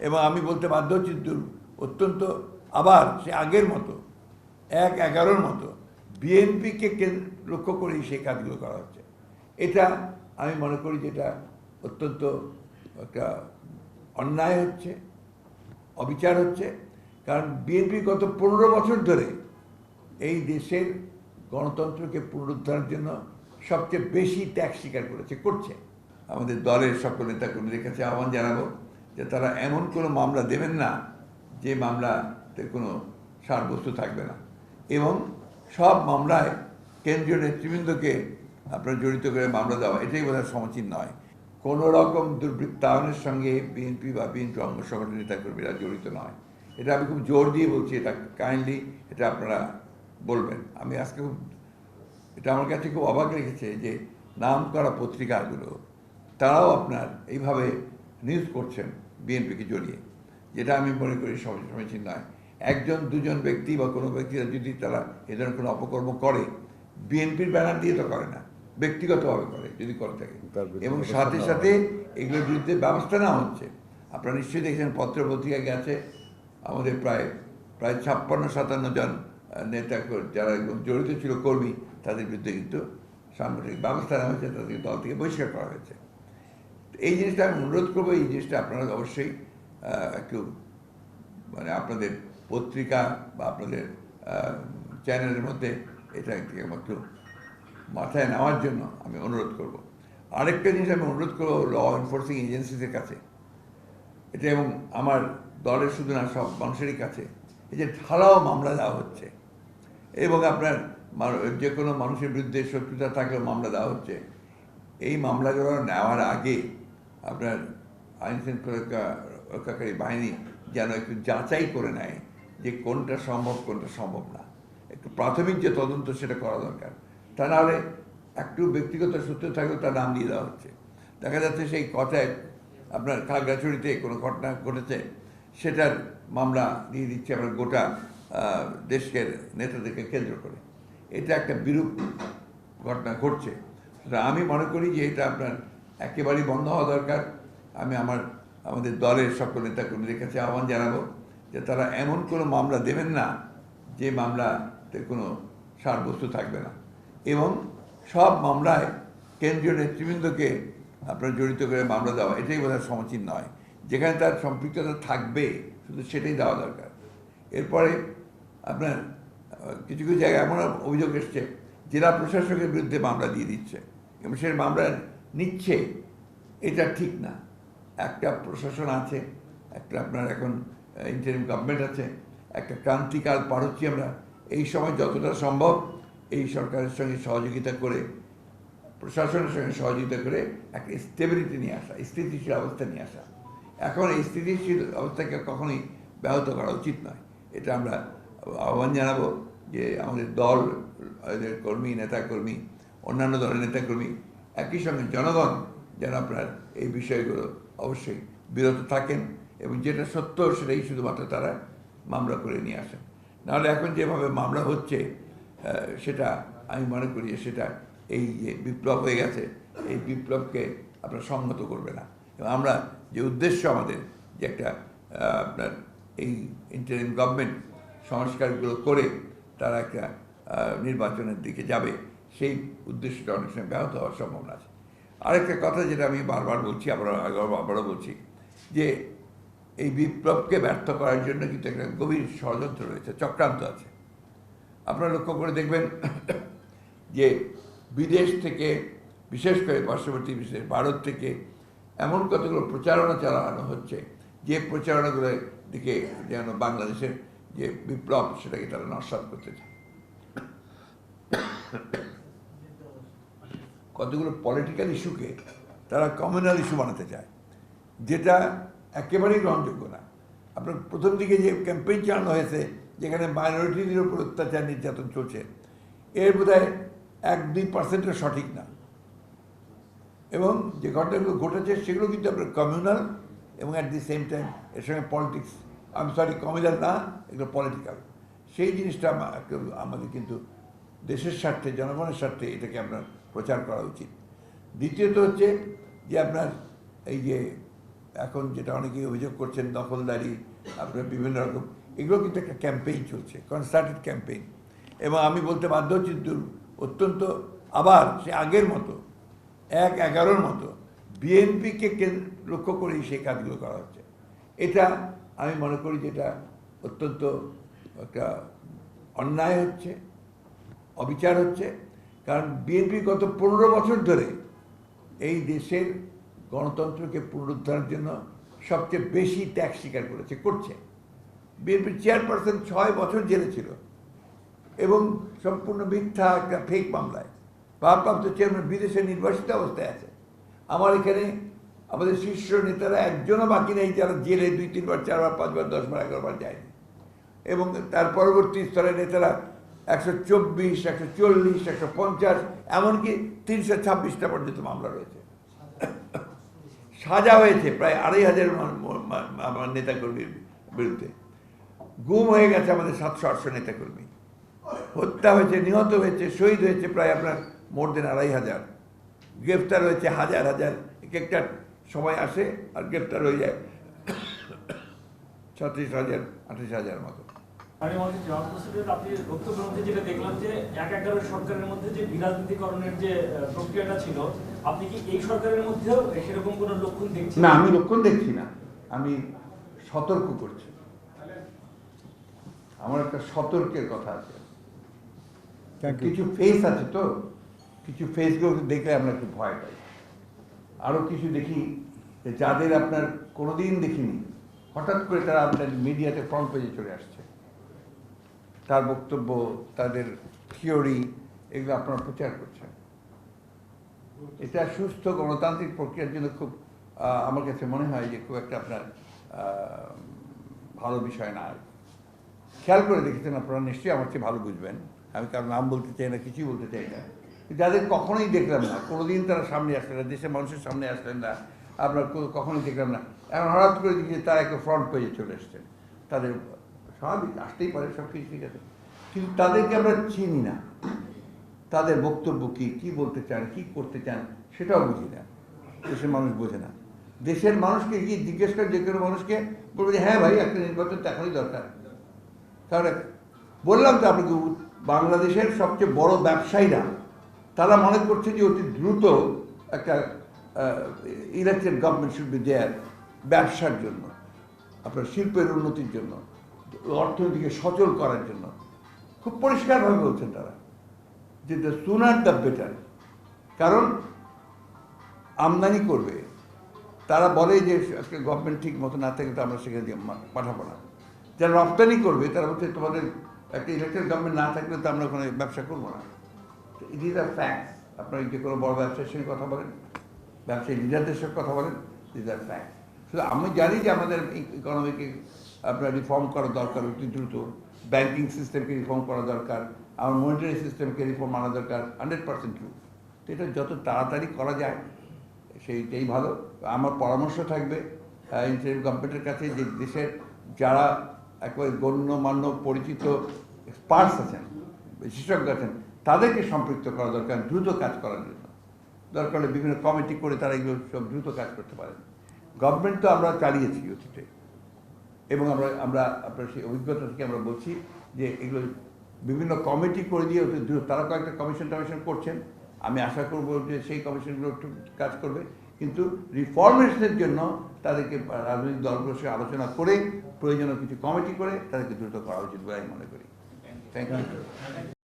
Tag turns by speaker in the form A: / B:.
A: এবং আমি বলতে বাধ্য হচ্ছি অত্যন্ত আবার সে আগের মতো, এক এগারোর মতো বিএনপিকে লক্ষ্য করেই সেই কাজগুলো করা হচ্ছে? এটা আমি মনে করি যেটা অত্যন্ত একটা অন্যায় হচ্ছে, অবিচার হচ্ছে, কারণ বিএনপি গত পনেরো বছর ধরে এই দেশের গণতন্ত্রকে পুনরুদ্ধারের জন্য সবচেয়ে বেশি ত্যাগ স্বীকার করেছে, করছে। আমাদের দলের সকল নেতাকর্মীদের কাছে আহ্বান জানাব যে তারা এমন কোনো মামলা দেবেন না যে মামলাতে কোনো সারবস্তু থাকবে না। এবং সব মামলায় কেন্দ্রীয় নেতৃবৃন্দকে আপনার জড়িত করে মামলা দেওয়া, এটাই বোধহয় সমীচীন নয়। কোনো রকম দুর্বৃত্তায়নের সঙ্গে বিএনপি বা বিএনপি অঙ্গ সংগঠন নেতাকর্মীরা জড়িত নয়। এটা আমি খুব জোর দিয়ে বলছি, এটা কাইন্ডলি এটা আপনারা বলবেন। আমি আজকে খুব, এটা আমার কাছে খুব অবাক রেখেছে যে নাম করা পত্রিকাগুলো, তারাও আপনার এইভাবে নিউজ করছেন বিএনপিকে জড়িয়ে যেটা আমি মনে করি সম- সমীচীন নয় একজন দুজন ব্যক্তি বা কোনো ব্যক্তিরা যদি তারা এ ধরনের কোনো অপকর্ম করে বিএনপির ব্যানার দিয়ে তো করে না ব্যক্তিগতভাবে করে যদি করে থাকে। এবং সাথে সাথে এগুলোর বিরুদ্ধে ব্যবস্থা নেওয়া হচ্ছে। আপনারা নিশ্চয়ই দেখেছেন পত্র গেছে আমাদের প্রায় প্রায় ছাপ্পান্ন সাতান্ন জন নেতা যারা জড়িত ছিল কর্মী তাদের বিরুদ্ধে কিন্তু সাংগঠনিক ব্যবস্থা নেওয়া হয়েছে তাদেরকে দল থেকে বহিষ্কার করা হয়েছে। এই জিনিসটা আমি অনুরোধ করব, এই জিনিসটা আপনারা অবশ্যই একটু মানে আপনাদের পত্রিকা বা আপনাদের চ্যানেলের মধ্যে এটা একটু মাথায় নেওয়ার জন্য আমি অনুরোধ করব। আরেকটা জিনিস আমি অনুরোধ করব ল এনফোর্সিং এজেন্সিদের কাছে। এটা এবং আমার দলের শুধু না, সব মানুষেরই কাছে। এই যে ঢালাও মামলা দেওয়া হচ্ছে এবং আপনার যে কোনো মানুষের বিরুদ্ধে শত্রুতা থাকলেও মামলা দেওয়া হচ্ছে। এই মামলাগুলো নেওয়ার আগে আপনার আইন শৃঙ্খলা রক্ষাকারী বাহিনী যেন একটু যাচাই করে নেয় যে কোনটা সম্ভব কোনটা সম্ভব না। একটু প্রাথমিক যে তদন্ত সেটা করা দরকার। তা নাহলে একটু ব্যক্তিগত সূত্র থাকলেও তার নাম দিয়ে দেওয়া হচ্ছে। দেখা যাচ্ছে সেই কথায় আপনার খাগড়াছড়িতে কোনো ঘটনা ঘটেছে, সেটার মামলা দিয়ে দিচ্ছে আমরা গোটা দেশের নেতাদেরকে কেন্দ্র করে। এটা একটা বিরূপ ঘটনা ঘটছে। আমি মনে করি যে এটা আপনার একেবারেই বন্ধ হওয়া দরকার। আমি আমার, আমাদের দলের সকল নেতাকর্মীদের কাছে আহ্বান জানাব যে তারা এমন কোনো মামলা দেবেন না যে মামলাতে কোনো সারবস্তু থাকবে না। এবং সব মামলায় কেন্দ্রীয় নেতৃবৃন্দকে আপনার জড়িত করে মামলা দেওয়া, এটাই বোধহয় সমীচীন নয়। যেখানে তার সম্পৃক্ততা থাকবে, শুধু সেটাই দেওয়া দরকার। এরপরে আপনার কিছু কিছু জায়গায় এমন অভিযোগ এসছে, জেলা প্রশাসকের বিরুদ্ধে মামলা দিয়ে দিচ্ছে। এবং সেই মামলা নিচ্ছে, এটা ঠিক না। একটা প্রশাসন আছে, একটা আপনার এখন ইন্টারিম গভর্নমেন্ট আছে, একটা ক্রান্তিকাল পার হচ্ছি আমরা। এই সময় যতটা সম্ভব এই সরকারের সঙ্গে সহযোগিতা করে, প্রশাসনের সঙ্গে সহযোগিতা করে একটা স্টেবিলিটি নিয়ে আসা, স্থিতিশীল অবস্থা নিয়ে আসা। এখন এই স্থিতিশীল অবস্থাকে কখনোই ব্যাহত করা উচিত নয়। এটা আমরা আহ্বান জানাব যে আমাদের দল কর্মী, নেতাকর্মী, অন্যান্য দলের নেতাকর্মী একই সঙ্গে জনগণ যেন আপনার এই বিষয়গুলো অবশ্যই বিরত থাকেন এবং যেটা সত্য সেটাই শুধুমাত্র তারা মামলা করে নিয়ে আসেন। নাহলে এখন যেভাবে মামলা হচ্ছে সেটা আমি মনে করি সেটা এই যে বিপ্লব হয়ে গেছে, এই বিপ্লবকে আপনার সংহত করবে না। এবং আমরা যে উদ্দেশ্য আমাদের যে একটা আপনার এই ইন্টারিম গভর্নমেন্ট সংস্কারগুলো করে তারা একটা নির্বাচনের দিকে যাবে সেই উদ্দেশ্যটা অনেক সময় ব্যাহত হওয়ার সম্ভাবনা আছে। আরেকটা কথা যেটা আমি বারবার বলছি আবার- আবারও বলছি, যে এই বিপ্লবকে ব্যর্থ করার জন্য কিন্তু একটা গভীর ষড়যন্ত্র রয়েছে, চক্রান্ত আছে। আপনারা লক্ষ্য করে দেখবেন যে বিদেশ থেকে, বিশেষ করে পার্শ্ববর্তী বিশেষ ভারত থেকে এমন কতগুলো প্রচারণা চালানো হচ্ছে, যে প্রচারণাগুলোর দিকে যেন বাংলাদেশের যে বিপ্লব, সেটাকে তারা নস্বাত করতে চায়। কতগুলো পলিটিক্যাল ইস্যুকে তারা কমিউনাল ইস্যু বানাতে চায়। যেটা একেবারেই গ্রহণযোগ্য না। আপনার প্রথম দিকে যে ক্যাম্পেইন চালানো হয়েছে, যেখানে মাইনরিটিদের উপর অত্যাচার, নির্যাতন চলছে, এর বোধ হয় এক দুই পার্সেন্টও সঠিক না। এবং যে ঘটনাগুলো ঘটেছে, সেগুলো কিন্তু আপনার কমিউনাল এবং অ্যাট দি সেম টাইম এর সঙ্গে পলিটিক্স আমি সরি কমিউনাল না, এগুলো পলিটিক্যাল সেই জিনিসটা আমাদের কিন্তু দেশের স্বার্থে, জনগণের স্বার্থে এটাকে আপনার প্রচার করা উচিত। দ্বিতীয়ত হচ্ছে যে আপনার এই যে এখন যেটা অনেকেই অভিযোগ করছেন, দখলদারি, আপনার বিভিন্ন রকম, এগুলো কিন্তু একটা ক্যাম্পেইন চলছে কনসার্টেড ক্যাম্পেইন এবং আমি বলতে বাধ্য হচ্ছি অত্যন্ত আবার সে আগের মতো, এক এগারোর মতো বিএনপিকে লক্ষ্য করেই সেই কাজগুলো করা হচ্ছে। এটা আমি মনে করি যেটা অত্যন্ত একটা অন্যায় হচ্ছে। অবিচার হচ্ছে, কারণ বিএনপি গত পনেরো বছর ধরে এই দেশের গণতন্ত্রকে পুনরুদ্ধারের জন্য সবচেয়ে বেশি ত্যাগ স্বীকার করেছে, করছে। বিএনপির চেয়ারপারসন ছয় বছর জেলে ছিল এবং সম্পূর্ণ মিথ্যা একটা ফেক মামলায়। ভারপ্রাপ্ত চেয়ারম্যান বিদেশে নির্বাসিত অবস্থায় আছে। আমার এখানে আমাদের শীর্ষ নেতারা একজনও বাকি নেই, যারা জেলে দুই, তিনবার, চারবার, পাঁচবার, দশবার, এগারোবার যায়নি। এবং তার পরবর্তী স্তরের নেতারা একশো চব্বিশ, একশো চল্লিশ, একশো পঞ্চাশ, এমনকি তিনশো ছাব্বিশটা পর্যন্ত মামলা রয়েছে। সাজা হয়েছে প্রায় আড়াই হাজার আমার নেতাকর্মীর বিরুদ্ধে। গুম হয়ে গেছে আমাদের সাতশো আটশো নেতাকর্মী। হত্যা হয়েছে, নিহত হয়েছে, শহীদ হয়েছে প্রায় আপনার মোর দেন আড়াই হাজার। গ্রেফতার হয়েছে হাজার হাজার। এক একটা সময় আসে আর গ্রেফতার হয়ে যায় ছত্রিশ হাজার, আঠাশ হাজার মতো।
B: আমি আমাদের জবাব প্রস্তুতের আপনি বক্তব্যের মধ্যে যেটা দেখলাম যে এক এগারো সরকারের মধ্যে যে বিরাজনীতিকরণের যে আহ, প্রক্রিয়াটা ছিল আপনি কি এই সরকারের মধ্যেও সেরকম কোনো লক্ষণ দেখছেন?
A: না আমি লক্ষণ দেখছি না। আমি সতর্ক করছি। আমার একটা সতর্কের কথা আছে। কিছু ফেস আছে তো? কিছু ফেসগুলো দেখলে আমরা একটু ভয় পাই। আরও কিছু দেখি যাদের আপনার কোনোদিন দেখিনি হঠাৎ করে তারা আপনার মিডিয়াতে ফ্রন্ট পেজে চলে আসছে। তার বক্তব্য, তাদের থিওরি, এগুলো আপনারা প্রচার করছেন। এটা সুস্থ গণতান্ত্রিক প্রক্রিয়ার জন্য খুব আমার কাছে মনে হয় যে খুব একটা আপনার ভালো বিষয় না। খেয়াল করে দেখেছেন আপনারা, নিশ্চয়ই আমার চেয়ে ভালো বুঝবেন। আমি কারও নাম বলতে চাই না, কিছুই বলতে চাই না। যাদের কখনোই দেখলাম না, কোনোদিন তারা সামনে আসলেন না, দেশের মানুষের সামনে আসলেন না, আপনার কখনোই দেখলাম না। এখন হঠাৎ করে দেখি তারা একটা ফ্রন্ট পেজে চলে এসছেন। তাদের স্বাভাবিক, আসতেই পারে সব কিছু ঠিক আছে। কিন্তু তাদেরকে আমরা চিনি না। তাদের বক্তব্য কি কি বলতে চান, কি করতে চান, সেটাও বুঝি না। দেশের মানুষ বোঝে না। দেশের মানুষকে কি জিজ্ঞেস করে যে কোনো মানুষকে বলবে যে হ্যাঁ ভাই, একটা নির্বাচন তো দরকার। তাহলে বললাম তো আপনাকে বাংলাদেশের সবচেয়ে বড় ব্যবসায়ীরা, তারা মনে করছে যে অতি দ্রুত একটা elected government should be there ব্যবসার জন্য, আপনার শিল্পের উন্নতির জন্য। অর্থনীতিকে সচল করার জন্য খুব পরিষ্কারভাবে বলছেন তারা যে দ্য সুনার দ্য বেটার কারণ আমদানি করবে। তারা বলে যে আজকে গভর্নমেন্ট ঠিক মতো না থাকে তো আমরা সেখানে পাঠাবো না। যারা রপ্তানি করবে, তারা বলছে তোমাদের একটা ইলেকট্রিক গভর্নমেন্ট না থাকলে তো আমরা ওখানে ব্যবসা করব না। তো ইট ইজ আ ফ্যাক্ট আপনারা যে কোনো বড় ব্যবসায়ীর সঙ্গে কথা বলেন, ব্যবসায়ী লিডারদের সঙ্গে কথা বলেন ইজ আর ফ্যাক্ট শুধু আমি জানি যে আমাদের ইকোনমিকে আপনার রিফর্ম করা দরকার অতি দ্রুত ব্যাংকিং সিস্টেমকে রিফর্ম করা দরকার আমার মনিটারি সিস্টেমকে রিফর্ম আনা দরকার হান্ড্রেড পার্সেন্ট ট্রু তো এটা যত তাড়াতাড়ি করা যায়, সেইটাই ভালো। আমার পরামর্শ থাকবে ইন্টারিম গভর্নমেন্টের কাছে যে দেশের যারা একেবারে গণ্যমান্য পরিচিত এক্সপার্টস আছেন, বিশেষজ্ঞ আছেন, তাদেরকে সম্পৃক্ত করা দরকার, দ্রুত কাজ করার জন্য। দরকার হলে বিভিন্ন কমিটি করে তারা এগুলো সব দ্রুত কাজ করতে পারেন। গভর্নমেন্ট তো আমরা চালিয়েছি অতীতে। এবং আমরা আমরা আপনার সেই অভিজ্ঞতা থেকে আমরা বলছি যে এগুলো বিভিন্ন কমিটি করে দিয়ে তারা কয়েকটা কমিশন টমিশন করছেন। আমি আশা করব যে সেই কমিশনগুলো কাজ করবে। কিন্তু রিফর্মেশনের জন্য তাদেরকে রাজনৈতিক দলগুলোর সঙ্গে আলোচনা করে, প্রয়োজনীয় কিছু কমিটি করে তাদেরকে দ্রুত করা উচিত বলে আমি মনে করি। Thank you